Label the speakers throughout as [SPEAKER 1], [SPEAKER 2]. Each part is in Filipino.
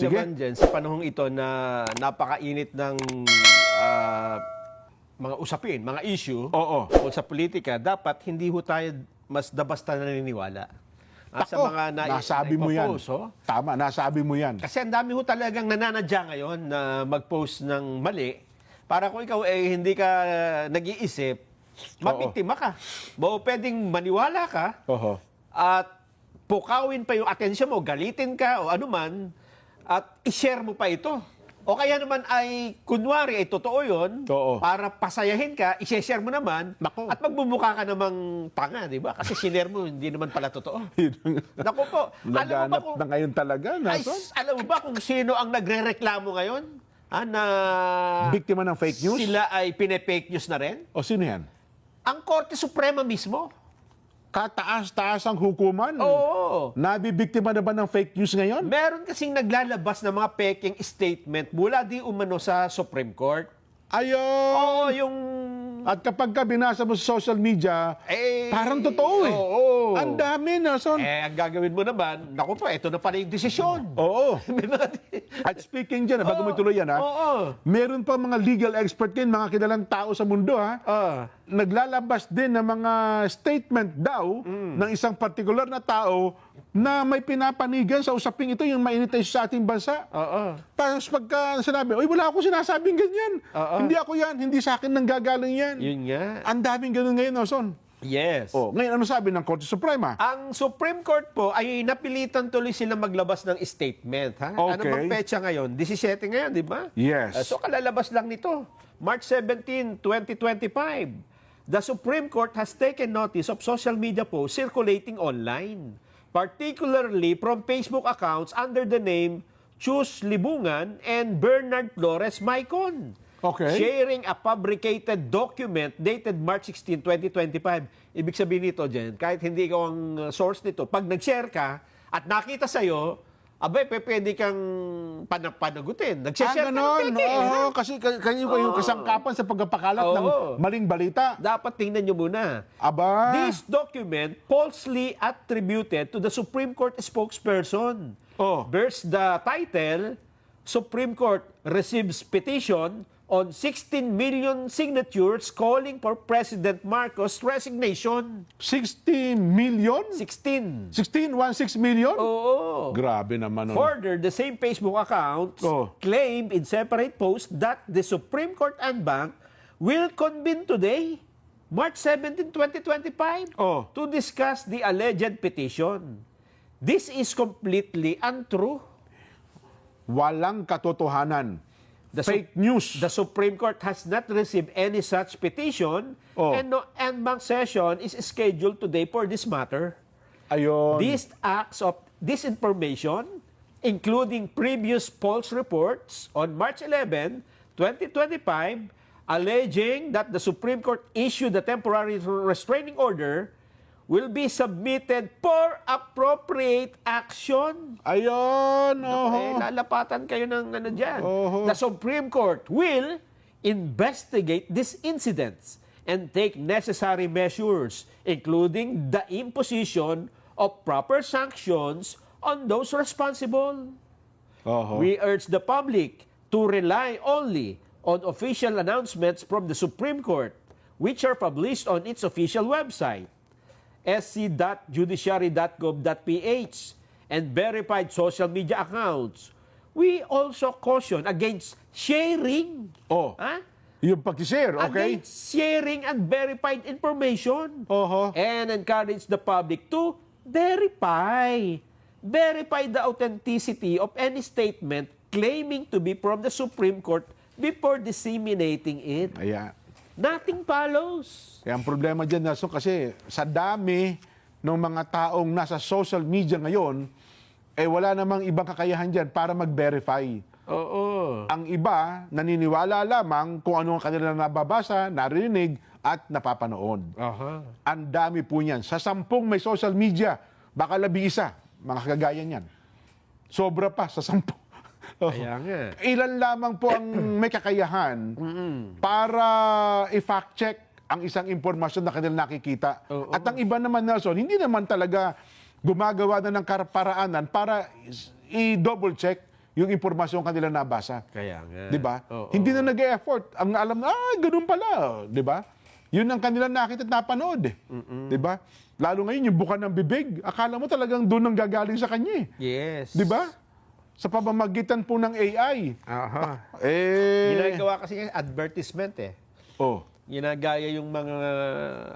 [SPEAKER 1] Sige.
[SPEAKER 2] naman dyan, sa panahong ito na napakainit ng ah, mga usapin, mga issue
[SPEAKER 1] Oo.
[SPEAKER 2] tungkol sa politika, dapat hindi ho tayo mas basta naniniwala. Ah, sa mga na,
[SPEAKER 1] nasabi mo yan.
[SPEAKER 2] oh.
[SPEAKER 1] Tama, nasabi mo yan.
[SPEAKER 2] Kasi ang dami ho talagang nananadya ngayon na mag-post ng mali para kung ikaw eh hindi ka nag-iisip, mabiktima ka. Bo, pwedeng maniwala ka
[SPEAKER 1] Oo.
[SPEAKER 2] at pukawin pa yung atensyon mo, galitin ka o anuman, at i-share mo pa ito. O kaya naman ay, kunwari, ay totoo yun,
[SPEAKER 1] Oo.
[SPEAKER 2] para pasayahin ka, i-share mo naman,
[SPEAKER 1] Nako.
[SPEAKER 2] at magbumuka ka namang tanga, di ba? Kasi sinare mo, hindi naman pala totoo. Naku po, alam mo ba kung,
[SPEAKER 1] na ngayon talaga,
[SPEAKER 2] ay, alam mo ba kung sino ang nagre-reklamo ngayon? Ha, na
[SPEAKER 1] Biktima ng fake news?
[SPEAKER 2] sila ay pine-fake news na rin?
[SPEAKER 1] O sino yan?
[SPEAKER 2] Ang Korte Suprema mismo.
[SPEAKER 1] Kataas-taas ang hukuman.
[SPEAKER 2] Oo.
[SPEAKER 1] Nabibiktima na ba ng fake news ngayon?
[SPEAKER 2] Meron kasing naglalabas ng mga peking statement mula di umano sa Supreme Court.
[SPEAKER 1] Ayun!
[SPEAKER 2] Oo, yung...
[SPEAKER 1] At kapag ka binasa mo sa social media,
[SPEAKER 2] Eh,
[SPEAKER 1] parang totoo eh.
[SPEAKER 2] Oo.
[SPEAKER 1] Ang dami, Nason.
[SPEAKER 2] Eh, ang gagawin mo naman, naku po, ito na pala yung desisyon.
[SPEAKER 1] Oo. At speaking dyan, bago mo ituloy yan, ha?
[SPEAKER 2] Oo.
[SPEAKER 1] Meron pa mga legal expert din, mga kilalang tao sa mundo, ha?
[SPEAKER 2] Ah.
[SPEAKER 1] Naglalabas din ng mga statement daw ng isang partikular na tao na may pinapanigan sa usaping ito yung mainit na sa ating bansa.
[SPEAKER 2] Oo.
[SPEAKER 1] Tapos pagka sinabi, Uy, wala ako sinasabing ganyan.
[SPEAKER 2] Oo.
[SPEAKER 1] Hindi ako yan. Hindi sa akin nanggagaling yan.
[SPEAKER 2] Yun nga.
[SPEAKER 1] Ang daming ganun ngayon, Nelson.
[SPEAKER 2] Yes.
[SPEAKER 1] Oh, ngayon, ano sabi ng Korte Suprema?
[SPEAKER 2] Ang Supreme Court po ay napilitan tuloy sila maglabas ng statement. Ha? Ano
[SPEAKER 1] Okay.
[SPEAKER 2] bang petsa ngayon? 17 ngayon, di ba?
[SPEAKER 1] Yes.
[SPEAKER 2] Uh, so kalalabas lang nito. March 17, 2025. The Supreme Court has taken notice of social media posts circulating online, particularly from Facebook accounts under the name Chus Libungan and Bernard Flores Maicon.
[SPEAKER 1] Okay.
[SPEAKER 2] Sharing a fabricated document dated March 16, 2025. Ibig sabihin nito, Jen, kahit hindi ikaw ang uh, source nito, pag nag-share ka at nakita sa'yo, abay, pe- pwede kang panapanagutin.
[SPEAKER 1] Ah,
[SPEAKER 2] Nag-share ka ng?
[SPEAKER 1] Oo, kasi ka- kayo ko yung kasangkapan sa pagpapakalat ng maling balita.
[SPEAKER 2] Dapat tingnan nyo muna.
[SPEAKER 1] Aba.
[SPEAKER 2] This document falsely attributed to the Supreme Court spokesperson.
[SPEAKER 1] Oh.
[SPEAKER 2] Bears the title, Supreme Court receives petition on 16 million signatures calling for President Marcos' resignation.
[SPEAKER 1] 60 million?
[SPEAKER 2] 16.
[SPEAKER 1] 16, 16 million?
[SPEAKER 2] Oo.
[SPEAKER 1] Grabe naman. nun.
[SPEAKER 2] Further, the same Facebook accounts
[SPEAKER 1] Oh.
[SPEAKER 2] claimed in separate posts that the Supreme Court and Bank will convene today, March 17, 2025,
[SPEAKER 1] Oh.
[SPEAKER 2] to discuss the alleged petition. This is completely untrue.
[SPEAKER 1] Walang katotohanan.
[SPEAKER 2] The
[SPEAKER 1] Fake news.
[SPEAKER 2] The Supreme Court has not received any such petition,
[SPEAKER 1] Oh.
[SPEAKER 2] and no and bank session is scheduled today for this matter.
[SPEAKER 1] Ayun.
[SPEAKER 2] These acts of disinformation, including previous false reports on March 11, 2025, alleging that the Supreme Court issued a temporary restraining order, will be submitted for appropriate action.
[SPEAKER 1] Ayun.
[SPEAKER 2] Eh,
[SPEAKER 1] oho.
[SPEAKER 2] lalapatan kayo ng ano dyan.
[SPEAKER 1] Oho.
[SPEAKER 2] The Supreme Court will investigate these incidents and take necessary measures, including the imposition of proper sanctions on those responsible.
[SPEAKER 1] Oho.
[SPEAKER 2] We urge the public to rely only on official announcements from the Supreme Court, which are published on its official website, sc.judiciary.gov.ph, and verified social media accounts. We also caution against sharing.
[SPEAKER 1] Oh.
[SPEAKER 2] Ha?
[SPEAKER 1] Yung pag-share, okay?
[SPEAKER 2] Against sharing and verified information.
[SPEAKER 1] Oho.
[SPEAKER 2] And encourage the public to verify. Verify the authenticity of any statement claiming to be from the Supreme Court before disseminating it.
[SPEAKER 1] Ayan.
[SPEAKER 2] Nothing follows.
[SPEAKER 1] Kaya ang problema dyan, Nelson, kasi sa dami ng mga taong nasa social media ngayon, eh wala namang ibang kakayahan dyan para mag-verify.
[SPEAKER 2] Oo.
[SPEAKER 1] Ang iba, naniniwala lamang kung ano ang kanila nababasa, narinig, at napapanood.
[SPEAKER 2] Aha.
[SPEAKER 1] Ang dami po niyan. Sa sampung may social media, baka labi isa, mga kagaya niyan. Sobra pa sa sampu.
[SPEAKER 2] Kaya nga.
[SPEAKER 1] Ilan lamang po ang may kakayahan para i-fact check ang isang impormasyon na kanila nakikita.
[SPEAKER 2] Oo.
[SPEAKER 1] At ang iba naman, Nelson, hindi naman talaga gumagawa na ng kar- paraanan para is- i-double check yung impormasyon kanila nabasa.
[SPEAKER 2] Kaya nga.
[SPEAKER 1] Di ba?
[SPEAKER 2] Oo.
[SPEAKER 1] Hindi na nag-effort. Ang alam na, ah, ganun pala. Di ba? Yun ang kanila nakita at napanood. Eh. Di ba? Lalo ngayon, yung buka ng bibig, akala mo talagang doon ang gagaling sa kanya. eh.
[SPEAKER 2] Yes.
[SPEAKER 1] Di ba? Sa pamamagitan po ng AI.
[SPEAKER 2] Aha.
[SPEAKER 1] Eh,
[SPEAKER 2] Ginagawa kasi yung advertisement eh.
[SPEAKER 1] oh.
[SPEAKER 2] Ginagaya yung mga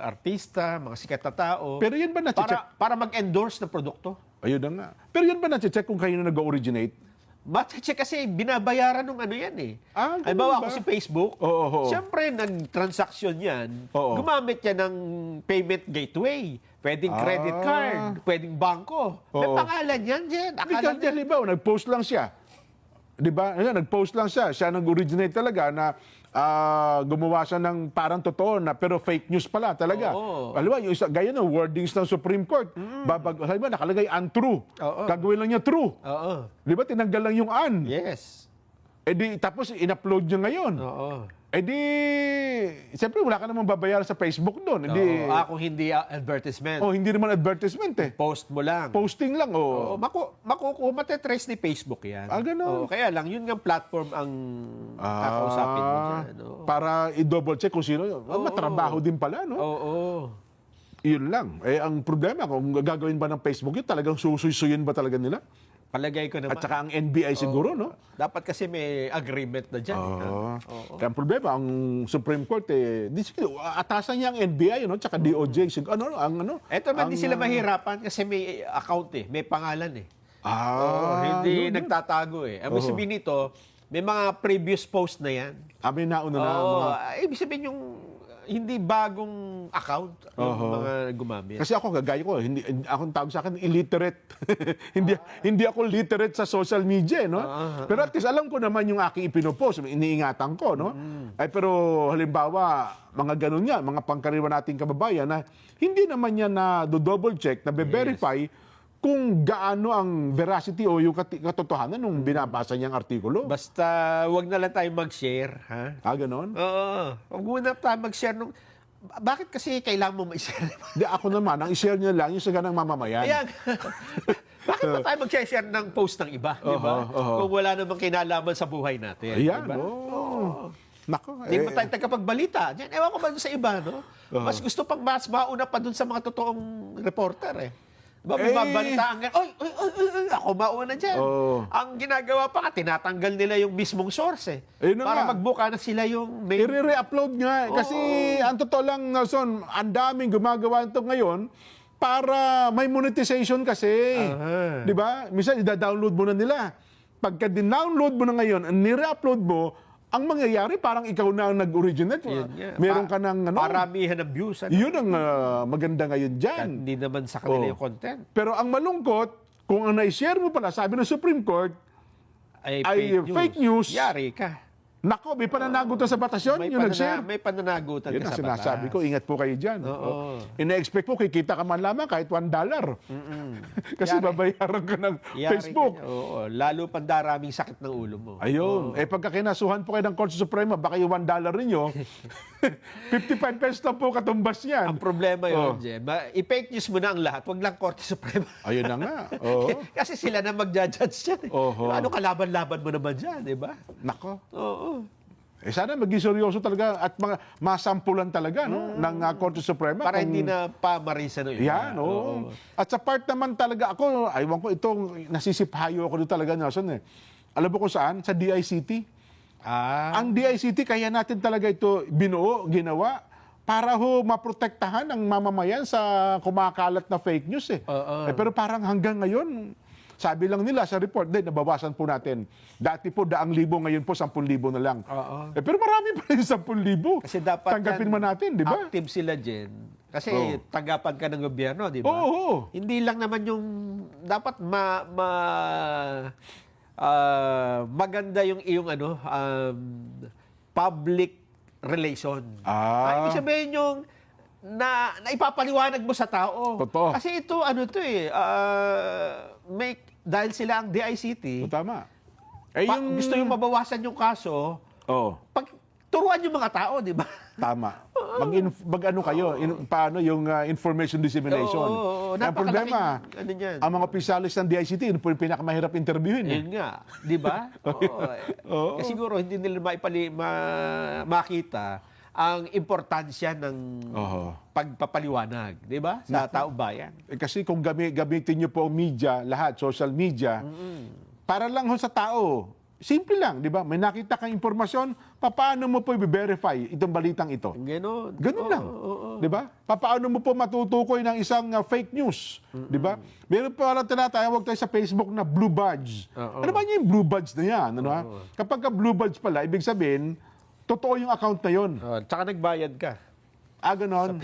[SPEAKER 2] artista, mga sikat na tao.
[SPEAKER 1] Pero yun ba na-check?
[SPEAKER 2] para, para mag-endorse ng produkto.
[SPEAKER 1] Ayun na nga. Pero yun ba na-check kung kayo na nag-originate?
[SPEAKER 2] Matche kasi binabayaran ng ano yan eh.
[SPEAKER 1] Ah, ganun
[SPEAKER 2] Halimbawa
[SPEAKER 1] ba?
[SPEAKER 2] ako si Facebook,
[SPEAKER 1] Oo, oo.
[SPEAKER 2] siyempre nag-transaction yan,
[SPEAKER 1] Oo.
[SPEAKER 2] gumamit yan ng payment gateway. Pwedeng credit
[SPEAKER 1] Ah.
[SPEAKER 2] card, pwedeng bangko. May
[SPEAKER 1] Oo.
[SPEAKER 2] pangalan yan.
[SPEAKER 1] Hindi
[SPEAKER 2] Akala
[SPEAKER 1] ka di ba, nag-post lang siya. Di ba? Ayan, nag-post lang siya. Siya nag-originate talaga na ah, gumawa siya ng parang totoo na pero fake news pala talaga.
[SPEAKER 2] Oo.
[SPEAKER 1] Alam mo, yung isa, gaya ng wordings ng Supreme Court. Babag, alam mo, nakalagay untrue.
[SPEAKER 2] Oo.
[SPEAKER 1] Gagawin lang niya true.
[SPEAKER 2] Oo.
[SPEAKER 1] Di ba? Tinanggal lang yung un.
[SPEAKER 2] Yes.
[SPEAKER 1] Eh di, tapos in-upload niya ngayon.
[SPEAKER 2] Oo.
[SPEAKER 1] Eh di, siyempre wala ka namang babayaran sa Facebook doon. Hindi,
[SPEAKER 2] Oo. Ah, kung hindi ah, advertisement,
[SPEAKER 1] oh, hindi naman advertisement eh.
[SPEAKER 2] post mo lang.
[SPEAKER 1] Posting lang, oh.
[SPEAKER 2] Oo, maku makukuha, matetrace ni Facebook yan.
[SPEAKER 1] Ah, ganun.
[SPEAKER 2] Oo, kaya lang, yun nga platform ang kakausapin mo dyan. Oo.
[SPEAKER 1] Ah, Para i-double check kung sino yun. Ah, matrabaho din pala, no?
[SPEAKER 2] Oo.
[SPEAKER 1] Yun lang. Eh, ang problema, kung gagawin ba ng Facebook yun, talagang susuy-suyin ba talaga nila?
[SPEAKER 2] Palagay ko naman.
[SPEAKER 1] At saka ang NBI siguro, no?
[SPEAKER 2] Dapat kasi may agreement na dyan. eh, ha?
[SPEAKER 1] Oo. Kaya ang problema, ang Supreme Court, eh, di atasan niya ang NBI, no? Tsaka DOJ. Sig- Ano, ang ano?
[SPEAKER 2] Eto
[SPEAKER 1] ang,
[SPEAKER 2] di sila
[SPEAKER 1] ah,
[SPEAKER 2] mahirapan kasi may account eh, may pangalan eh.
[SPEAKER 1] Ah,
[SPEAKER 2] Oo, hindi
[SPEAKER 1] yun, yun.
[SPEAKER 2] nagtatago eh. Ang sabihin nito, may mga previous post na yan.
[SPEAKER 1] Ah, may nauna na.
[SPEAKER 2] Oo,
[SPEAKER 1] mga,
[SPEAKER 2] ibig sabihin yung hindi bagong account yung
[SPEAKER 1] Oo.
[SPEAKER 2] mga gumamit.
[SPEAKER 1] Kasi ako, gagaya ko, hindi, hindi- ako ang tawag sa akin, illiterate. hindi, hindi ako literate sa social media, eh, no?
[SPEAKER 2] Ah,
[SPEAKER 1] pero at least alam ko naman yung aking ipinopost, iniingatan ko, no?
[SPEAKER 2] Mm.
[SPEAKER 1] Ay, pero halimbawa, mga ganun nga, mga pangkaraniwan nating kababayan na hindi naman yan na double check, na verify kung gaano ang veracity o yung katotohanan nung binabasa niyang artikulo.
[SPEAKER 2] Basta wag na lang tayo mag-share, ha?
[SPEAKER 1] ah, ganon?
[SPEAKER 2] Oo. Huwag muna tayo mag-share nung... Bakit kasi kailangan mo mag-share?
[SPEAKER 1] Di ako naman, ang i-share niya lang yung sa ganang mamamayan.
[SPEAKER 2] Kaya, bakit ba tayo mag-share ng post ng iba, di ba?
[SPEAKER 1] Oo, oo.
[SPEAKER 2] Kung wala namang kinalaman sa buhay natin.
[SPEAKER 1] Ayan,
[SPEAKER 2] di ba?
[SPEAKER 1] oh. Nako,
[SPEAKER 2] Hindi
[SPEAKER 1] eh.
[SPEAKER 2] ba tayo tagapagbalita? Diyan, ewan ko ba dun sa iba, no? Mas gusto pang mas mauna pa dun sa mga totoong reporter, eh. Diba, may
[SPEAKER 1] Eh.
[SPEAKER 2] babalitaan ka, oy, oy, oy, oy, oy, ako mauna dyan.
[SPEAKER 1] Oo.
[SPEAKER 2] Ang ginagawa pa nga, tinatanggal nila yung mismong source, eh.
[SPEAKER 1] Ayun na
[SPEAKER 2] para
[SPEAKER 1] nga.
[SPEAKER 2] magbuka na sila yung main
[SPEAKER 1] I-re-upload nga. Kasi ang totoo lang, Nelson, ang daming gumagawa ito ngayon para may monetization kasi.
[SPEAKER 2] Aha.
[SPEAKER 1] Di ba? Minsan, ida-download mo na nila. Pagka din-download mo na ngayon, nire-upload mo, ang mangyayari parang ikaw na ang nag-originate.
[SPEAKER 2] Yun nga.
[SPEAKER 1] Meron
[SPEAKER 2] Pa-
[SPEAKER 1] ka ng ano.
[SPEAKER 2] Paramihan ng views. Ano?
[SPEAKER 1] Yun ang ah, maganda ngayon dyan.
[SPEAKER 2] Hindi naman sa kanila
[SPEAKER 1] Oo.
[SPEAKER 2] yung content.
[SPEAKER 1] Pero ang malungkot, kung ang na-share mo pala, sabi ng Supreme Court,
[SPEAKER 2] Ay,
[SPEAKER 1] Ay, fake news.
[SPEAKER 2] Yari ka.
[SPEAKER 1] Nako, may pananagutan sa batas yun,
[SPEAKER 2] May,
[SPEAKER 1] yung
[SPEAKER 2] panana- may pananagutan
[SPEAKER 1] Yun
[SPEAKER 2] ka sa
[SPEAKER 1] sinasabi
[SPEAKER 2] batas.
[SPEAKER 1] ko, ingat po kayo dyan.
[SPEAKER 2] Oo.
[SPEAKER 1] Ina-expect po, kikita ka man lamang kahit one dollar. Kasi
[SPEAKER 2] Yari.
[SPEAKER 1] babayaran ka ng
[SPEAKER 2] Yari
[SPEAKER 1] Facebook.
[SPEAKER 2] ka niya. Oo, lalo pang daraming sakit ng ulo mo.
[SPEAKER 1] Ayun. Eh pagka kinasuhan po kayo ng Korte Suprema, baka yung one dollar ninyo, 55 pesos lang po katumbas yan.
[SPEAKER 2] Ang problema
[SPEAKER 1] Oh.
[SPEAKER 2] yun, Jem, ma- i-fake news mo na ang lahat, wag lang Korte Suprema.
[SPEAKER 1] Ayun na nga. Oo.
[SPEAKER 2] Kasi sila na magja-judge dyan. Eh.
[SPEAKER 1] Oho.
[SPEAKER 2] Ano kalaban-laban mo naman dyan, di ba?
[SPEAKER 1] Nako.
[SPEAKER 2] Oo.
[SPEAKER 1] Eh sana maging seryoso talaga at mga masampulan talaga no, ng uh, Korte Suprema.
[SPEAKER 2] Para
[SPEAKER 1] kung-
[SPEAKER 2] hindi na pamarisan ng iba.
[SPEAKER 1] Yan, oo. At sa part naman talaga, ako, aywan ko, itong nasisipayo ako doon talaga, Nelson eh. Alam mo kung saan? Sa DICT.
[SPEAKER 2] Ah,
[SPEAKER 1] Ang DICT, kaya natin talaga ito binuo, ginawa, para ho maprotektahan ang mamamayan sa kumakalat na fake news eh.
[SPEAKER 2] Oo.
[SPEAKER 1] Eh, pero parang hanggang ngayon, sabi lang nila sa report, din, nabawasan po natin. Dati po, daang libo, ngayon po, sampun libo na lang.
[SPEAKER 2] Oo.
[SPEAKER 1] Eh, pero marami pa rin sampun libo.
[SPEAKER 2] kasi dapat
[SPEAKER 1] Tanggapin man natin, di ba?
[SPEAKER 2] Active sila dyan. Kasi
[SPEAKER 1] Oo.
[SPEAKER 2] tanggapan ka ng gobyerno, di ba?
[SPEAKER 1] Oo. oo.
[SPEAKER 2] Hindi lang naman yung dapat ma, ma ah, maganda yung iyong ano um, public relation.
[SPEAKER 1] Ah.
[SPEAKER 2] ibig sabihin yung na, na ipapaliwanag mo sa tao.
[SPEAKER 1] Totoo.
[SPEAKER 2] Kasi ito ano to eh ah, may dahil sila ang DICT,
[SPEAKER 1] O, tama. Eh,
[SPEAKER 2] pa-
[SPEAKER 1] yung...
[SPEAKER 2] gusto yung mabawasan yung kaso,
[SPEAKER 1] Oo,
[SPEAKER 2] pag turuan yung mga tao, di ba?
[SPEAKER 1] tama. Mag, mag ano kayo, in, paano yung uh, information dissemination.
[SPEAKER 2] Oo, oo, oo.
[SPEAKER 1] Ang problema,
[SPEAKER 2] ano yan.
[SPEAKER 1] ang mga opisyalis ng DICT, yun po yung pinakamahirap interviewin. eh.
[SPEAKER 2] Yun nga, di ba? Oo. Eh, siguro hindi nila maipali, ma- makita ang importansya ng
[SPEAKER 1] Oo.
[SPEAKER 2] pagpapaliwanag, di ba? Sa taong bayan.
[SPEAKER 1] Eh, kasi kung gami, gamitin nyo po ang media, lahat, social media, para lang ho sa tao, simple lang, di ba? May nakita kang impormasyon, paano mo po i-verify itong balitang ito?
[SPEAKER 2] Ganon.
[SPEAKER 1] Ganun
[SPEAKER 2] Oo,
[SPEAKER 1] lang.
[SPEAKER 2] oo, oo.
[SPEAKER 1] 'Di ba? Paano mo po matutukoy ng isang uh, fake news, 'di ba? Meron pa lang tinatawag tayo sa Facebook na blue badge.
[SPEAKER 2] Oo.
[SPEAKER 1] Ano ba yung blue badge na 'yan, ano ha? Kapag ka blue badge pala, ibig sabihin totoo yung account na 'yon.
[SPEAKER 2] Oh, tsaka nagbayad ka.
[SPEAKER 1] Ah, ganon.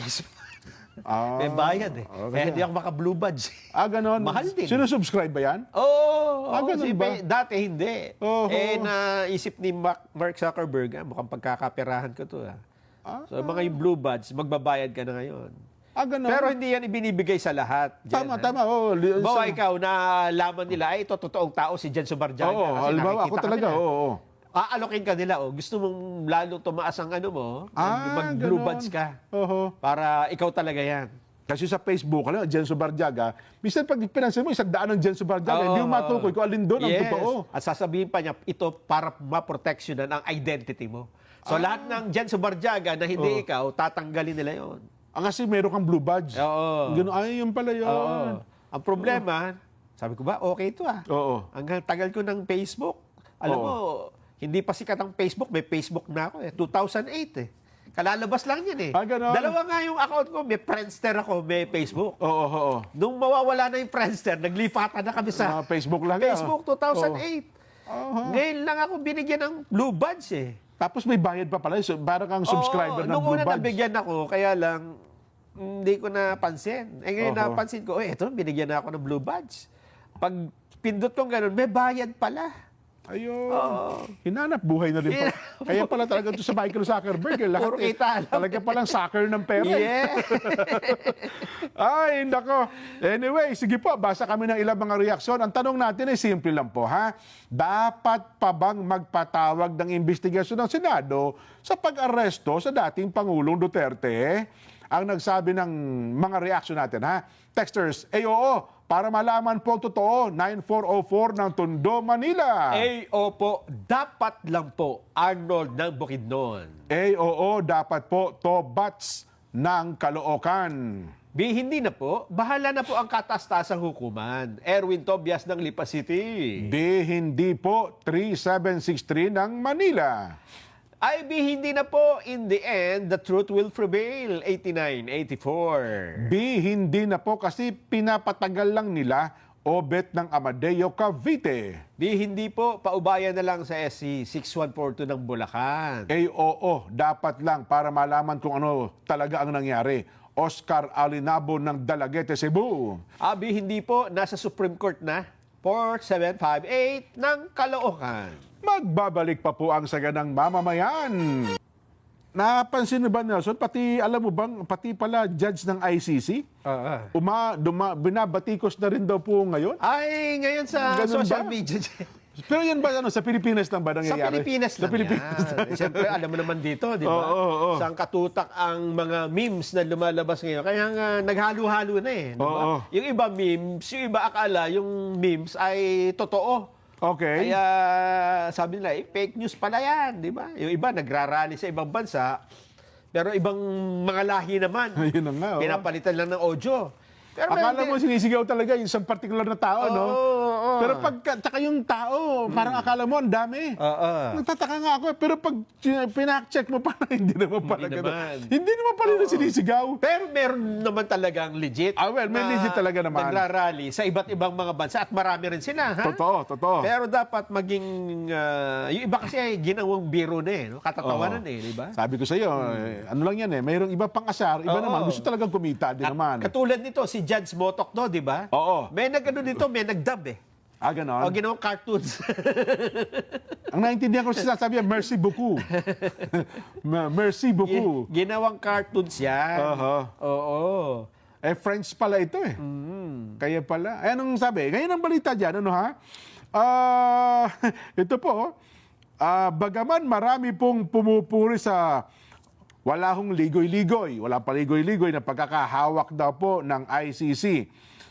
[SPEAKER 1] Ah,
[SPEAKER 2] May bayad eh.
[SPEAKER 1] okay.
[SPEAKER 2] Kaya hindi ako maka-blue badge.
[SPEAKER 1] ah, ganon.
[SPEAKER 2] Mahal din.
[SPEAKER 1] Sino-subscribe ba 'yan?
[SPEAKER 2] Oo.
[SPEAKER 1] Ah,
[SPEAKER 2] oo,
[SPEAKER 1] ganun ba?
[SPEAKER 2] Dati hindi.
[SPEAKER 1] Oo.
[SPEAKER 2] Eh, naisip ni Mark, Zuckerberg, ah, mukhang pagkakaperahan ko to. Ah.
[SPEAKER 1] Ah.
[SPEAKER 2] So, mga yung blue badge, magbabayad ka na ngayon.
[SPEAKER 1] Ah, ganon.
[SPEAKER 2] Pero hindi yan ibinibigay sa lahat. Jen,
[SPEAKER 1] tama,
[SPEAKER 2] ah.
[SPEAKER 1] tama. Oh,
[SPEAKER 2] Bawa
[SPEAKER 1] sa-
[SPEAKER 2] ikaw na laman nila, ay ito totoong tao si Jen Subarjaga.
[SPEAKER 1] Oo,
[SPEAKER 2] Kasi
[SPEAKER 1] halimbawa ako talaga, oo. oo.
[SPEAKER 2] Aalokin ka nila, oh. gusto mong lalong tumaas ang ano mo,
[SPEAKER 1] Ah,
[SPEAKER 2] mag-blue badge ka.
[SPEAKER 1] Oo.
[SPEAKER 2] Para ikaw talaga yan.
[SPEAKER 1] Kasi sa Facebook, alam, Jen Subarjaga, minsan pag pinansin mo, isang daan ng Jen Subarjaga, hindi mo
[SPEAKER 2] Oo.
[SPEAKER 1] matukoy kung alin doon ang
[SPEAKER 2] Yes.
[SPEAKER 1] totoo.
[SPEAKER 2] At sasabihin pa niya, ito para maproteksyonan ang identity mo. So lahat ng Jen Subarjaga na hindi
[SPEAKER 1] Oh.
[SPEAKER 2] ikaw, tatanggalin nila yon.
[SPEAKER 1] Ang kasi meron kang blue badge.
[SPEAKER 2] Oo.
[SPEAKER 1] Ganun, ay, yun pala yun.
[SPEAKER 2] Oo. Ang problema, sabi ko ba, okay ito ah.
[SPEAKER 1] Oo.
[SPEAKER 2] Hanggang tagal ko ng Facebook. Alam
[SPEAKER 1] Oo.
[SPEAKER 2] mo, hindi pa sikat ang Facebook. May Facebook na ako eh. 2008 eh. Kalalabas lang yan eh.
[SPEAKER 1] Ah.
[SPEAKER 2] Dalawa nga yung account ko. May Friendster ako, may Facebook.
[SPEAKER 1] Oo, oo, oo.
[SPEAKER 2] Nung mawawala na yung Friendster, naglipatan na kami sa
[SPEAKER 1] Mga Facebook lang.
[SPEAKER 2] Facebook
[SPEAKER 1] ah.
[SPEAKER 2] 2008.
[SPEAKER 1] Oo.
[SPEAKER 2] Ngayon lang ako binigyan ng blue badge eh.
[SPEAKER 1] Tapos may bayad pa pala. So, parang kang subscriber
[SPEAKER 2] Oo,
[SPEAKER 1] ng
[SPEAKER 2] nung
[SPEAKER 1] blue
[SPEAKER 2] una
[SPEAKER 1] badge.
[SPEAKER 2] nabigyan ako, kaya lang hindi ko napansin. Eh ngayon
[SPEAKER 1] Oho.
[SPEAKER 2] napansin ko, eh ito, binigyan na ako ng blue badge. Pag pindot ko ganun, may bayad pala.
[SPEAKER 1] Ayun.
[SPEAKER 2] Oo.
[SPEAKER 1] Hinanap buhay na rin pala. Kaya pala talaga ito sa Michael Zuckerberg. Eh, lahat
[SPEAKER 2] Puro
[SPEAKER 1] eh,
[SPEAKER 2] kita
[SPEAKER 1] talaga palang soccer ng pera. eh.
[SPEAKER 2] Yeah.
[SPEAKER 1] Ay, nako. Anyway, sige po, basa kami ng ilang mga reaksyon. Ang tanong natin ay simple lang po, ha? Dapat pa bang magpatawag ng investigasyon ng Senado sa pag-aresto sa dating Pangulong Duterte? Ang nagsabi ng mga reaksyon natin, ha? Texters, ay oo, para malaman po ang totoo, 9404 ng Tondo, Manila.
[SPEAKER 2] Eh, opo, dapat lang po Arnold ng Bukidnon.
[SPEAKER 1] Ay oo, dapat po tobats ng Caloocan.
[SPEAKER 2] B, hindi na po. Bahala na po ang katastasang hukuman. Erwin Tobias ng Lipa City.
[SPEAKER 1] B, hindi po 3763 ng Manila.
[SPEAKER 2] Ay, B, hindi na po. In the end, the truth will prevail. 89-84.
[SPEAKER 1] B, hindi na po kasi pinapatagal lang nila obet ng Amadeo Cavite.
[SPEAKER 2] B, hindi po. Paubayan na lang sa SC 6142 ng Bulacan.
[SPEAKER 1] A, oo, dapat lang para malaman kung ano talaga ang nangyari. Oscar Alinabo ng Dalaguete, Cebu.
[SPEAKER 2] Abi, hindi po. Nasa Supreme Court na. 4758 ng Caloocan.
[SPEAKER 1] Magbabalik pa po ang saganang mamamayan. Napansin mo ba, Nelson? Pati, alam mo bang, pati pala judge ng ICC,
[SPEAKER 2] Ah,
[SPEAKER 1] uma, duma, binabatikos na rin daw po ngayon.
[SPEAKER 2] Ay, ngayon sa
[SPEAKER 1] Ganun
[SPEAKER 2] social
[SPEAKER 1] ba?
[SPEAKER 2] media.
[SPEAKER 1] Pero yan ba, ano, sa Pilipinas lang ba
[SPEAKER 2] sa
[SPEAKER 1] nangyayari?
[SPEAKER 2] Pilipinas lang
[SPEAKER 1] Sa Pilipinas
[SPEAKER 2] yan. Siyempre, alam mo naman dito, di ba?
[SPEAKER 1] Oo, oo, oo.
[SPEAKER 2] Saan katutak ang mga memes na lumalabas ngayon. Kaya nga, naghalo-halo na eh. di ba?
[SPEAKER 1] Oo.
[SPEAKER 2] Yung iba memes, yung iba akala yung memes ay totoo.
[SPEAKER 1] Okay.
[SPEAKER 2] Kaya sabi nila, eh, fake news pala yan, di ba? Yung iba nagrarally sa ibang bansa, pero ibang mga lahi naman.
[SPEAKER 1] Ayun na nga, oo.
[SPEAKER 2] Pinapalitan lang ng audio. Pero
[SPEAKER 1] Akala mo sinisigaw talaga yung isang particular na tao, no?
[SPEAKER 2] Oo, oo.
[SPEAKER 1] Pero pag, tsaka yung tao, parang akala mo ang dami.
[SPEAKER 2] Oo.
[SPEAKER 1] Nagtataka nga ako, eh. pero pag pinak-check mo pa, hindi naman pala
[SPEAKER 2] Hindi
[SPEAKER 1] ganun.
[SPEAKER 2] naman.
[SPEAKER 1] Hindi naman pala na sinisigaw.
[SPEAKER 2] Pero meron naman talagang legit.
[SPEAKER 1] Ah, well, may
[SPEAKER 2] na
[SPEAKER 1] legit talaga naman.
[SPEAKER 2] Nagrarally sa iba't ibang mga bansa at marami rin sila, ha?
[SPEAKER 1] Totoo, totoo.
[SPEAKER 2] Pero dapat maging, ah, yung iba kasi ay ginawang biro na eh, no? katatawanan
[SPEAKER 1] Oo.
[SPEAKER 2] eh, di ba?
[SPEAKER 1] Sabi ko sa iyo, eh, ano lang yan eh, mayroong iba pang asar, iba
[SPEAKER 2] Oo.
[SPEAKER 1] naman, gusto talagang kumita din
[SPEAKER 2] At
[SPEAKER 1] naman.
[SPEAKER 2] Katulad nito, si Judge Motok, no, di ba?
[SPEAKER 1] Oo.
[SPEAKER 2] May nag-ano dito, may nag-dub eh.
[SPEAKER 1] Ah, ganon.
[SPEAKER 2] O ginawang cartoons.
[SPEAKER 1] Ang naintindihan ko sinasabi yan, merci beaucoup. Merci beaucoup.
[SPEAKER 2] ginawang cartoons yan.
[SPEAKER 1] Aha.
[SPEAKER 2] Oo.
[SPEAKER 1] Eh, French pala ito eh. Kaya pala. Eh, anong sabi? Ngayon ang balita dyan, ano ha? Ah, ito po, ah, bagaman marami pong pumupuri sa wala hong ligoy-ligoy, wala paligoy-ligoy na pagkakahawak daw po ng ICC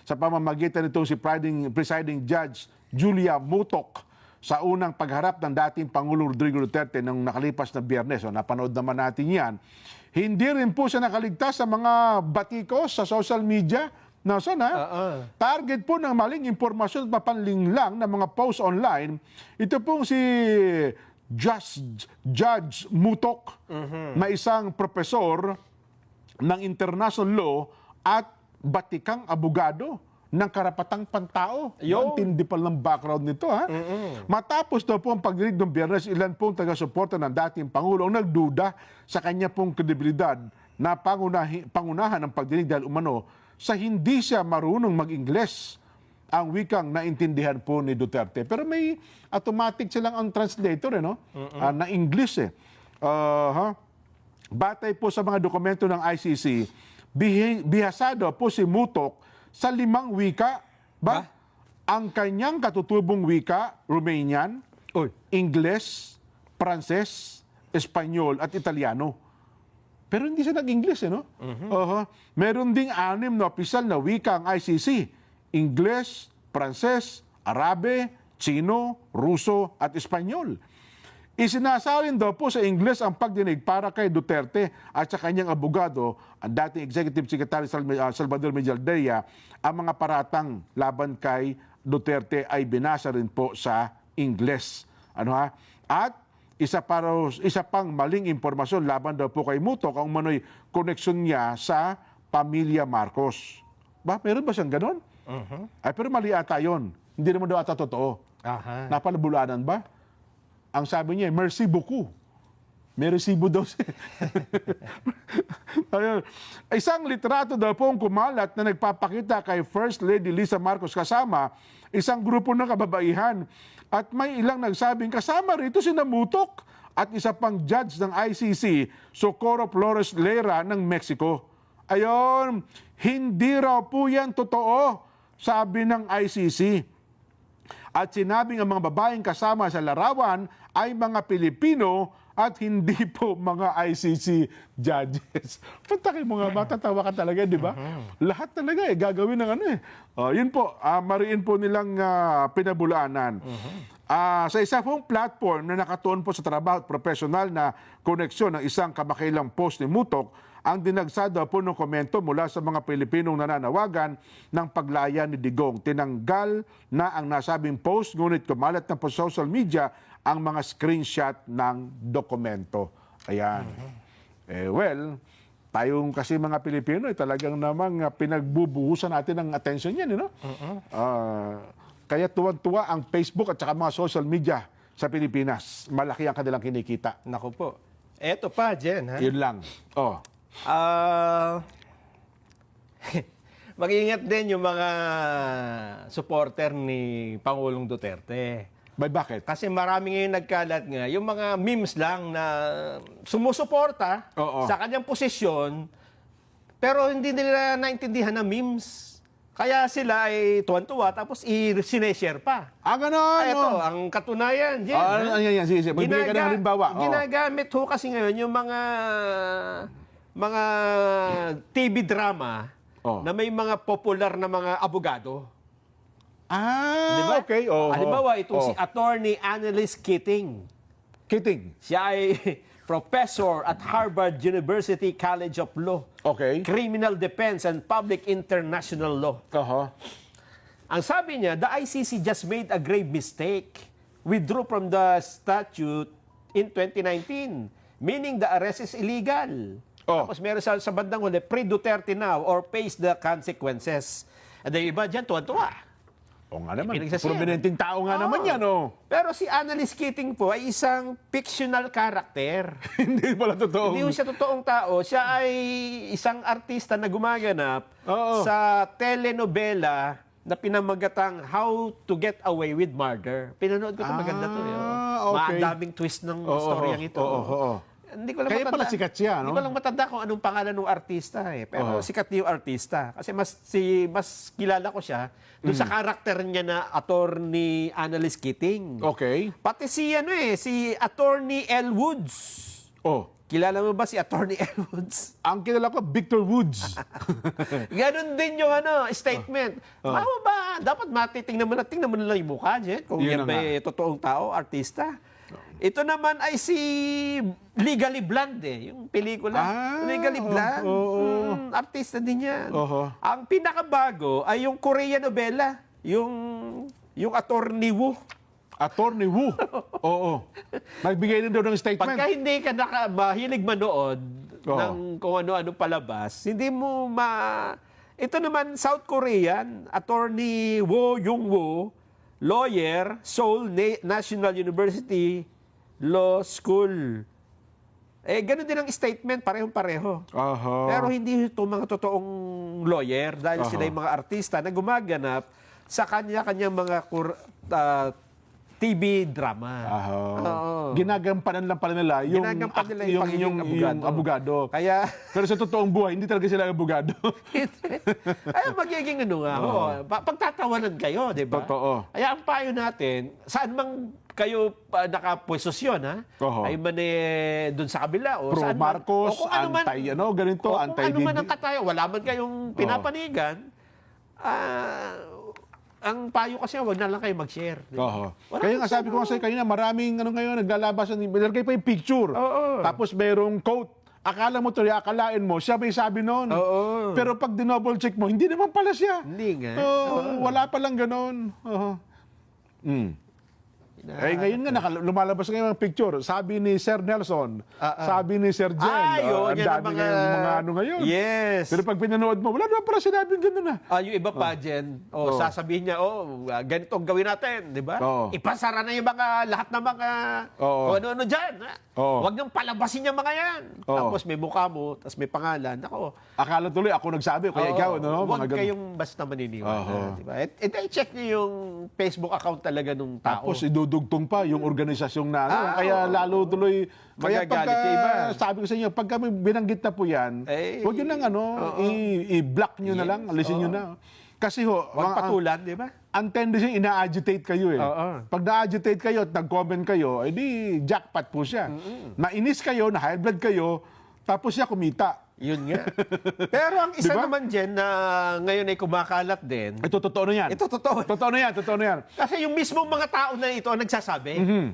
[SPEAKER 1] sa pamamagitan nitong si presiding, presiding judge Julia Mutok sa unang pagharap ng dating Pangulong Rodrigo Duterte nung nakalipas na biyernes. So, napanood naman natin yan. Hindi rin po siya nakaligtas sa mga batikos sa social media. Nasaan ha?
[SPEAKER 2] Oo.
[SPEAKER 1] Target po ng maling impormasyon at mapanlinglang ng mga posts online, ito pong si Just Judge Mutok na isang profesor ng international law at batikang abogado ng karapatang pantao.
[SPEAKER 2] Yun.
[SPEAKER 1] Ang tindi pa ng background nito. Ha? Matapos daw po ang pagdinig ng biyernes, ilan pong taga-suporta ng dating Pangulo ang nagduda sa kanya pong kredibilidad na pangunahi, pangunahan ng pagdinig dahil umano sa hindi siya marunong mag-Ingles ang wikang naintindihan po ni Duterte. Pero may automatic silang ang translator, eh, no? Ah, na English eh. Ah, ha? Batay po sa mga dokumento ng ICC, bihasado po si Mutok sa limang wika. Ba? Ang kanyang katutubong wika, Romanian,
[SPEAKER 2] Uy.
[SPEAKER 1] Ingles, Pranses, Espanyol at Italiano. Pero hindi siya nag-English, eh, no? Oho. Meron ding anim na opisyal na wika ang ICC. Ingles, Pranses, Arabe, Chino, Ruso at Espanyol. Isinasalin daw po sa Ingles ang pagdinig para kay Duterte at sa kanyang abogado, ang dating Executive Secretary ah, Salvador Medialdea, ang mga paratang laban kay Duterte ay binasa rin po sa Ingles. Ano ha? At isa, para, isa pang maling impormasyon laban daw po kay Mutok ang manoy koneksyon niya sa pamilya Marcos. Ba, meron ba siyang ganon? Ay, pero mali ata yun. Hindi naman daw ata totoo.
[SPEAKER 2] Aha.
[SPEAKER 1] Napalabulanan ba? Ang sabi niya, merci beaucoup. May resibo daw siya. Isang litrato daw po ang kumalat na nagpapakita kay First Lady Lisa Marcos kasama isang grupo ng kababaihan. At may ilang nagsabing kasama rito si Namutok at isa pang judge ng ICC, Socorro Flores Lera ng Mexico. Ayon, hindi raw po yan totoo, sabi ng ICC. At sinabing ang mga babaeng kasama sa larawan ay mga Pilipino at hindi po mga ICC judges. Patakin mo nga, matatawa ka talaga, di ba? Lahat talaga eh, gagawin ng ano eh. Oh, yun po, ah, mariin po nilang ah, pinabulaanan. Ah, sa isa pong platform na nakatuon po sa trabaho at profesional na koneksyon ng isang kamakailang post ni Mutok, ang dinagsada po ng komento mula sa mga Pilipinong nananawagan ng paglaya ni Digong. Tinanggal na ang nasabing post, ngunit kumalat na po sa social media ang mga screenshot ng dokumento. Ayan. Eh, well, tayong kasi mga Pilipino, eh, talagang namang ah, pinagbubuhusan natin ng attention yan, you know? Ah, kaya tuwan-tuwa ang Facebook at saka mga social media sa Pilipinas. Malaki ang kanilang kinikita.
[SPEAKER 2] Naku po. Eto pa, Jen, ha?
[SPEAKER 1] Yun lang. Oh.
[SPEAKER 2] Ah... mag-ingat din yung mga supporter ni Pangulong Duterte.
[SPEAKER 1] By bakit?
[SPEAKER 2] Kasi marami ngayon nagkalat nga, yung mga memes lang na sumusuporta
[SPEAKER 1] Oo.
[SPEAKER 2] sa kanyang posisyon, pero hindi nila naintindihan na memes. Kaya sila ay tuwan-tuwa, tapos i-sineshare pa.
[SPEAKER 1] Ah, gano'n.
[SPEAKER 2] Ah, ito,
[SPEAKER 1] oh.
[SPEAKER 2] ang katunayan, Jen.
[SPEAKER 1] Ah, ano yan, yan. Sige, sige. Magbigay ka ng halimbawa. Oh.
[SPEAKER 2] Ginagamit ho kasi ngayon yung mga mga TV drama
[SPEAKER 1] Oh.
[SPEAKER 2] na may mga popular na mga abogado.
[SPEAKER 1] Ah,
[SPEAKER 2] Di ba?
[SPEAKER 1] okay. Oh,
[SPEAKER 2] Halimbawa, itong
[SPEAKER 1] oh.
[SPEAKER 2] si Attorney Annalise Keating.
[SPEAKER 1] Kiting.
[SPEAKER 2] Siya ay professor at Harvard University College of Law.
[SPEAKER 1] Okay.
[SPEAKER 2] Criminal Defense and Public International Law.
[SPEAKER 1] Aha.
[SPEAKER 2] Ang sabi niya, the ICC just made a grave mistake. Withdrew from the statute in 2019, meaning the arrest is illegal.
[SPEAKER 1] Oh.
[SPEAKER 2] Tapos meron sa, sa bandang huli, pre-Duterte now or face the consequences. And the iba dyan, tuwan-tuwa.
[SPEAKER 1] O nga naman. Prominenteng tao nga
[SPEAKER 2] Oo.
[SPEAKER 1] naman yan, oh.
[SPEAKER 2] Pero si Annalise Keating po ay isang fictional character.
[SPEAKER 1] Hindi pala totoo.
[SPEAKER 2] Hindi siya totoong tao. Siya ay isang artista na gumaganap
[SPEAKER 1] Oo.
[SPEAKER 2] sa telenovela na pinamagatang How to Get Away with Murder. Pinanood ko ito, maganda to. eh, oh.
[SPEAKER 1] Ah, okay.
[SPEAKER 2] Madaming twist ng
[SPEAKER 1] Oo,
[SPEAKER 2] storyang
[SPEAKER 1] oo,
[SPEAKER 2] ito.
[SPEAKER 1] oo, oo.
[SPEAKER 2] Hindi ko lang
[SPEAKER 1] Kaya
[SPEAKER 2] matanda.
[SPEAKER 1] pala sikat siya, no?
[SPEAKER 2] Hindi ko lang matanda kung anong pangalan ng artista eh. Pero
[SPEAKER 1] Oo.
[SPEAKER 2] sikat niya yung artista. Kasi mas si mas kilala ko siya doon sa karakter niya na attorney Annalise Keating.
[SPEAKER 1] Okay.
[SPEAKER 2] Pati si ano eh, si attorney L. Woods.
[SPEAKER 1] Oh.
[SPEAKER 2] Kilala mo ba si Attorney Edwards?
[SPEAKER 1] Ang kilala ko, Victor Woods.
[SPEAKER 2] Ganon din yung ano, statement. Tama ba? Dapat matitingnan mo na, tingnan mo na lang yung mukha, Jen. Kung
[SPEAKER 1] Yun
[SPEAKER 2] yan
[SPEAKER 1] na
[SPEAKER 2] ba eh, totoong tao, artista. Ito naman ay si Legally Blonde eh, yung pelikula.
[SPEAKER 1] Ah,
[SPEAKER 2] Legally
[SPEAKER 1] oh,
[SPEAKER 2] Blonde.
[SPEAKER 1] oo, oo.
[SPEAKER 2] Mm, artista din yan.
[SPEAKER 1] Oho.
[SPEAKER 2] Ang pinakabago ay yung Korean novela, yung yung Attorney Woo.
[SPEAKER 1] Attorney Wu. Oo. Nagbigay na daw ng statement.
[SPEAKER 2] Pagka hindi ka naka, mahilig manood
[SPEAKER 1] Oo.
[SPEAKER 2] ng kung ano-ano palabas, hindi mo ma... Ito naman, South Korean, attorney Wo Yung-woo, lawyer, Seoul Na- National University Law School. Eh, ganun din ang statement, parehong-pareho.
[SPEAKER 1] Aha.
[SPEAKER 2] Pero hindi ito mga totoong lawyer dahil
[SPEAKER 1] Aha.
[SPEAKER 2] sila yung mga artista na gumaganap sa kanya-kanyang mga kur- ah, TV drama.
[SPEAKER 1] Aha.
[SPEAKER 2] Oo.
[SPEAKER 1] Ginagampanan lang pala nila yung,
[SPEAKER 2] Ginagampanan nila yung pagiging
[SPEAKER 1] yung,
[SPEAKER 2] abogado.
[SPEAKER 1] yung abogado.
[SPEAKER 2] Kaya,
[SPEAKER 1] Pero sa totoong buhay, hindi talaga sila abogado.
[SPEAKER 2] ay magiging ano nga, oh, pa- pagtatawanan kayo, di ba?
[SPEAKER 1] Totoo.
[SPEAKER 2] Kaya ang payo natin, saan mang kayo pa nakapwesosyon, ha?
[SPEAKER 1] Oo.
[SPEAKER 2] Ay man eh, dun sa kabila o
[SPEAKER 1] Pro
[SPEAKER 2] saan man.
[SPEAKER 1] Marcos,
[SPEAKER 2] O kung ano man-
[SPEAKER 1] anti ano, ganito,
[SPEAKER 2] o
[SPEAKER 1] anti
[SPEAKER 2] kung ano man ang katayo, wala man kayong pinapanigan, ah, ang payo kasi, wag na lang kayo mag-share.
[SPEAKER 1] Oo.
[SPEAKER 2] Wala
[SPEAKER 1] Kaya nga
[SPEAKER 2] kasi,
[SPEAKER 1] sabi ko sa'yo kanina, maraming ano ngayon, naglalabas, nilagay pa yung picture.
[SPEAKER 2] Oo.
[SPEAKER 1] Tapos merong quote. Akala mo tuloy, akalain mo, siya may sabi noon.
[SPEAKER 2] Oo.
[SPEAKER 1] Pero pag dinouble check mo, hindi naman pala siya.
[SPEAKER 2] Hindi nga.
[SPEAKER 1] Oo, wala palang ganon. Oo. Mm. Eh, ngayon nga, naka, lumalabas ngayon ang picture. Sabi ni Sir Nelson,
[SPEAKER 2] Ah, ah.
[SPEAKER 1] sabi ni Sir Jen, ah,
[SPEAKER 2] yun,
[SPEAKER 1] ang
[SPEAKER 2] yan ang
[SPEAKER 1] dami
[SPEAKER 2] mga...
[SPEAKER 1] mga ano ngayon.
[SPEAKER 2] Yes.
[SPEAKER 1] Pero pag pinanood mo, wala naman pala sinabing gano'n na.
[SPEAKER 2] Ah, yung iba pa, Jen, oh,
[SPEAKER 1] Oo.
[SPEAKER 2] sasabihin niya, oh, ah, ganito ang gawin natin, di ba?
[SPEAKER 1] Oo.
[SPEAKER 2] Ipasara na yung mga, lahat ng mga,
[SPEAKER 1] Oo.
[SPEAKER 2] kung ano-ano dyan.
[SPEAKER 1] Oo.
[SPEAKER 2] Huwag nang palabasin yung mga yan.
[SPEAKER 1] Oo.
[SPEAKER 2] Tapos may mukha mo, tapos may pangalan. Ako,
[SPEAKER 1] Akala tuloy, ako nagsabi, kaya
[SPEAKER 2] oo,
[SPEAKER 1] ikaw, no?
[SPEAKER 2] Huwag
[SPEAKER 1] Mga ganun.
[SPEAKER 2] kayong basta maniniwala,
[SPEAKER 1] Oo.
[SPEAKER 2] di ba? At, at check niyo yung Facebook account talaga nung tao.
[SPEAKER 1] Tapos idudugtong pa yung organisasyong na ano.
[SPEAKER 2] Ah,
[SPEAKER 1] kaya
[SPEAKER 2] oo.
[SPEAKER 1] lalo tuloy. Kaya
[SPEAKER 2] Magagalit
[SPEAKER 1] pagka,
[SPEAKER 2] yung iba.
[SPEAKER 1] sabi ko sa inyo, pag kami binanggit na po yan,
[SPEAKER 2] Eh,
[SPEAKER 1] huwag yun lang ano, i- i-block nyo na lang, alisin nyo na. Kasi ho,
[SPEAKER 2] Huwag
[SPEAKER 1] mga-
[SPEAKER 2] patulan, di ba?
[SPEAKER 1] ang tendency, ina-agitate kayo eh.
[SPEAKER 2] Oo.
[SPEAKER 1] Pag na-agitate kayo at nag-comment kayo, edi jackpot po siya. Nainis kayo, na high blood kayo, tapos siya kumita.
[SPEAKER 2] Yun nga. Pero ang isa
[SPEAKER 1] Di ba?
[SPEAKER 2] naman, Jen, na ngayon ay kumakalat din,
[SPEAKER 1] Ito, totoo na yan.
[SPEAKER 2] ito totoo.
[SPEAKER 1] Totoo na yan, totoo na yan.
[SPEAKER 2] Kasi yung mismong mga tao na ito ang nagsasabi,
[SPEAKER 1] Hmm.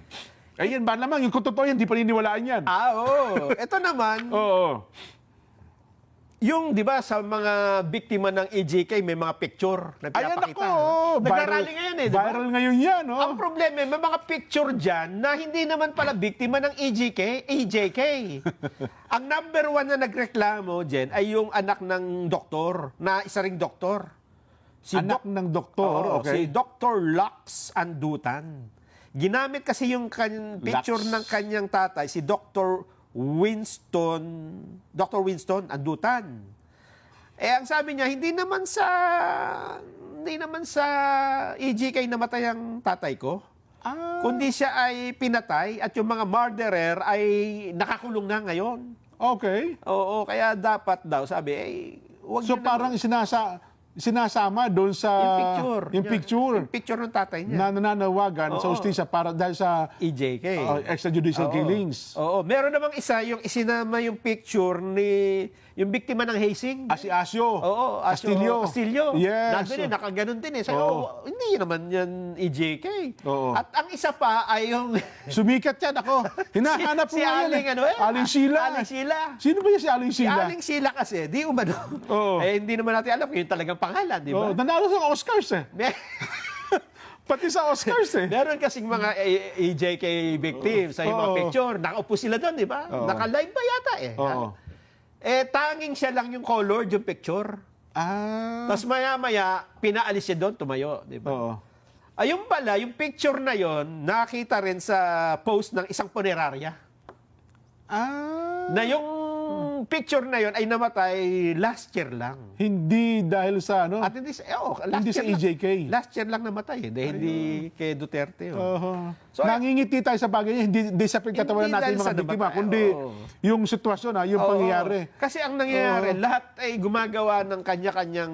[SPEAKER 1] Ayun ba naman, yung kung totoo yan, di paniniwalaan yan.
[SPEAKER 2] Ah, oo. Ito naman,
[SPEAKER 1] Oo.
[SPEAKER 2] Yung 'di ba sa mga biktima ng EJK may mga picture na
[SPEAKER 1] Ayan
[SPEAKER 2] pinapakita.
[SPEAKER 1] ako. oh,
[SPEAKER 2] Nagrarally ngayon eh, 'di ba?
[SPEAKER 1] Viral ngayon yan, oh.
[SPEAKER 2] Ang problema, may mga picture dyan na hindi naman pala biktima ng EJK, EJK. Ang number one na nagreklamo, Jen, ay yung anak ng doktor, na isa ring doktor. Si
[SPEAKER 1] Anak
[SPEAKER 2] Doc-
[SPEAKER 1] ng doktor,
[SPEAKER 2] Oo,
[SPEAKER 1] okay.
[SPEAKER 2] Si Dr. Lux Andutan. Ginamit kasi yung kan- picture
[SPEAKER 1] Lux.
[SPEAKER 2] ng kanyang tatay, si Dr. Winston, Dr. Winston Andutan. Eh, ang sabi niya, hindi naman sa, hindi naman sa EJK namatay ang tatay ko.
[SPEAKER 1] Ah,
[SPEAKER 2] Kundi siya ay pinatay at yung mga murderer ay nakakulong na ngayon.
[SPEAKER 1] okay.
[SPEAKER 2] Oo, kaya dapat daw, sabi, eh, wag
[SPEAKER 1] So parang sinasa, sinasama doon sa...
[SPEAKER 2] yung picture.
[SPEAKER 1] Yung picture
[SPEAKER 2] Yung picture ng tatay niya.
[SPEAKER 1] na nananawagan sa
[SPEAKER 2] Oo.
[SPEAKER 1] ustisya para dahil sa
[SPEAKER 2] EJK.
[SPEAKER 1] uh, extrajudicial
[SPEAKER 2] Oo.
[SPEAKER 1] killings.
[SPEAKER 2] Oo. Meron namang isa, yung isinama yung picture ni yung biktima ng hazing.
[SPEAKER 1] Ah, si Asio.
[SPEAKER 2] Oo, Asio
[SPEAKER 1] Castillo.
[SPEAKER 2] Castillo.
[SPEAKER 1] Yes.
[SPEAKER 2] Nandun yun, nakaganon din eh. Sabi,
[SPEAKER 1] Oo.
[SPEAKER 2] oh, hindi naman yan EJK.
[SPEAKER 1] Oo.
[SPEAKER 2] At ang isa pa ay yung...
[SPEAKER 1] Sumikat yan ako. Hinahanap
[SPEAKER 2] si, si
[SPEAKER 1] yan
[SPEAKER 2] Aling
[SPEAKER 1] eh.
[SPEAKER 2] ano eh?
[SPEAKER 1] Aling Sila.
[SPEAKER 2] Aling Sila.
[SPEAKER 1] Sino ba yan si Aling
[SPEAKER 2] Si
[SPEAKER 1] Sila?
[SPEAKER 2] Aling Sila kasi, di umano.
[SPEAKER 1] Oo.
[SPEAKER 2] Eh, hindi naman natin alam kung yung talagang pangalan, di
[SPEAKER 1] Oh,
[SPEAKER 2] ba?
[SPEAKER 1] nanalo sa Oscars eh. Pati sa Oscars eh.
[SPEAKER 2] Meron kasing mga EJK victims sa yung mga picture. Nakaupo sila doon, di ba?
[SPEAKER 1] Oo.
[SPEAKER 2] Naka-live ba yata eh?
[SPEAKER 1] Oo.
[SPEAKER 2] Eh, tanging siya lang yung colored, yung picture.
[SPEAKER 1] Ah.
[SPEAKER 2] Tapos maya-maya, pinaalis siya doon, tumayo, di ba?
[SPEAKER 1] Oo.
[SPEAKER 2] Ayun pala, yung picture na yon nakita rin sa post ng isang punerarya.
[SPEAKER 1] Ah.
[SPEAKER 2] Na yung picture na yon ay namatay last year lang.
[SPEAKER 1] Hindi dahil sa ano.
[SPEAKER 2] At hindi sa, eh, oh, last
[SPEAKER 1] Hindi sa
[SPEAKER 2] year lang-
[SPEAKER 1] EJK.
[SPEAKER 2] Last year lang namatay, hindi, hindi kay Duterte. Oh.
[SPEAKER 1] Oho.
[SPEAKER 2] So,
[SPEAKER 1] Nangingiti tayo sa bagay niya, hindi, hindi sa pagtatawanan
[SPEAKER 2] Hindi
[SPEAKER 1] natin
[SPEAKER 2] sa
[SPEAKER 1] mga biktima,
[SPEAKER 2] namatay,
[SPEAKER 1] kundi
[SPEAKER 2] oo.
[SPEAKER 1] yung sitwasyon, ha, yung
[SPEAKER 2] Oo.
[SPEAKER 1] pangyayari.
[SPEAKER 2] Kasi ang nangyayari, lahat ay gumagawa ng kanya-kanyang,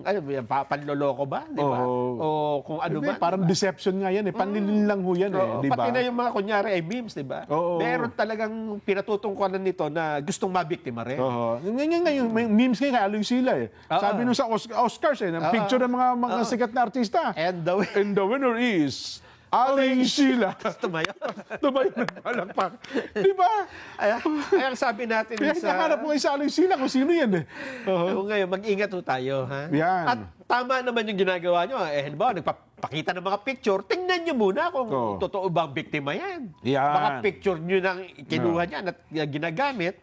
[SPEAKER 2] ano ba yan, pa- panloloko ba? Di ba?
[SPEAKER 1] Oo.
[SPEAKER 2] O kung ano ba?
[SPEAKER 1] parang deception nga yan eh. Panlilin lang ho yan eh.
[SPEAKER 2] Oo,
[SPEAKER 1] Di ba?
[SPEAKER 2] Pati na yung mga kunyari ay memes, di ba?
[SPEAKER 1] Oo.
[SPEAKER 2] Meron talagang pinatutungkulan nito na gustong mabiktima rin.
[SPEAKER 1] Oo. Ngayon ngayon, may memes ngayon, haloy sila eh.
[SPEAKER 2] Oo.
[SPEAKER 1] Sabi nung sa Os- Oscars eh, ng
[SPEAKER 2] Oo.
[SPEAKER 1] picture ng mga, mga sikat na artista.
[SPEAKER 2] And the way,
[SPEAKER 1] And the winner is Aling Sheila.
[SPEAKER 2] tumayo.
[SPEAKER 1] Tumayo nagpalakpak. Di ba?
[SPEAKER 2] Ay, ay, ang sabi natin
[SPEAKER 1] Kaya
[SPEAKER 2] sa...
[SPEAKER 1] nakahanap ko kayo sa Aling Sheila kung sino yan eh. Oo.
[SPEAKER 2] Oo, ngayon, mag-ingat ho tayo, ha?
[SPEAKER 1] Yan.
[SPEAKER 2] At tama naman yung ginagawa nyo. Eh, halimbawa, nagpapakita ng mga picture, tingnan nyo muna kung
[SPEAKER 1] Oo.
[SPEAKER 2] totoo ba ang biktima yan.
[SPEAKER 1] Yan.
[SPEAKER 2] Baka picture nyo nang kinuha niyan at ginagamit.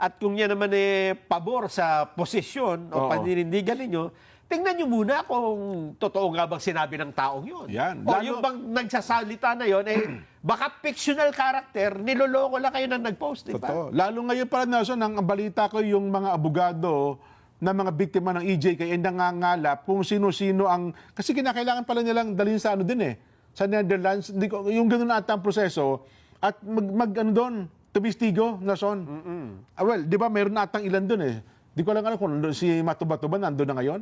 [SPEAKER 2] At kung yan naman eh, pabor sa posisyon o
[SPEAKER 1] Oo.
[SPEAKER 2] paninindigan ninyo, tingnan nyo muna kung totoo nga bang sinabi ng taong yun.
[SPEAKER 1] Yan.
[SPEAKER 2] O
[SPEAKER 1] Lalo-
[SPEAKER 2] yung bang nagsasalita na yun, eh, baka fictional character, niloloko lang kayo nang nag-post, di ba?
[SPEAKER 1] Totoo. Lalo ngayon para Nelson, ang ang balita ko yung mga abogado na mga biktima ng EJK ay nangangalap kung sino-sino ang... Kasi kinakailangan pala nilang dalhin sa ano din eh. Sa Netherlands, ko, yung ganun ata ang proseso. At mag, mag ano doon, tumistigo, Nelson. Ah, well, di ba mayroon na atang ilan doon eh. Di ko lang alam kung si Matuba-Tuba nandun na ngayon.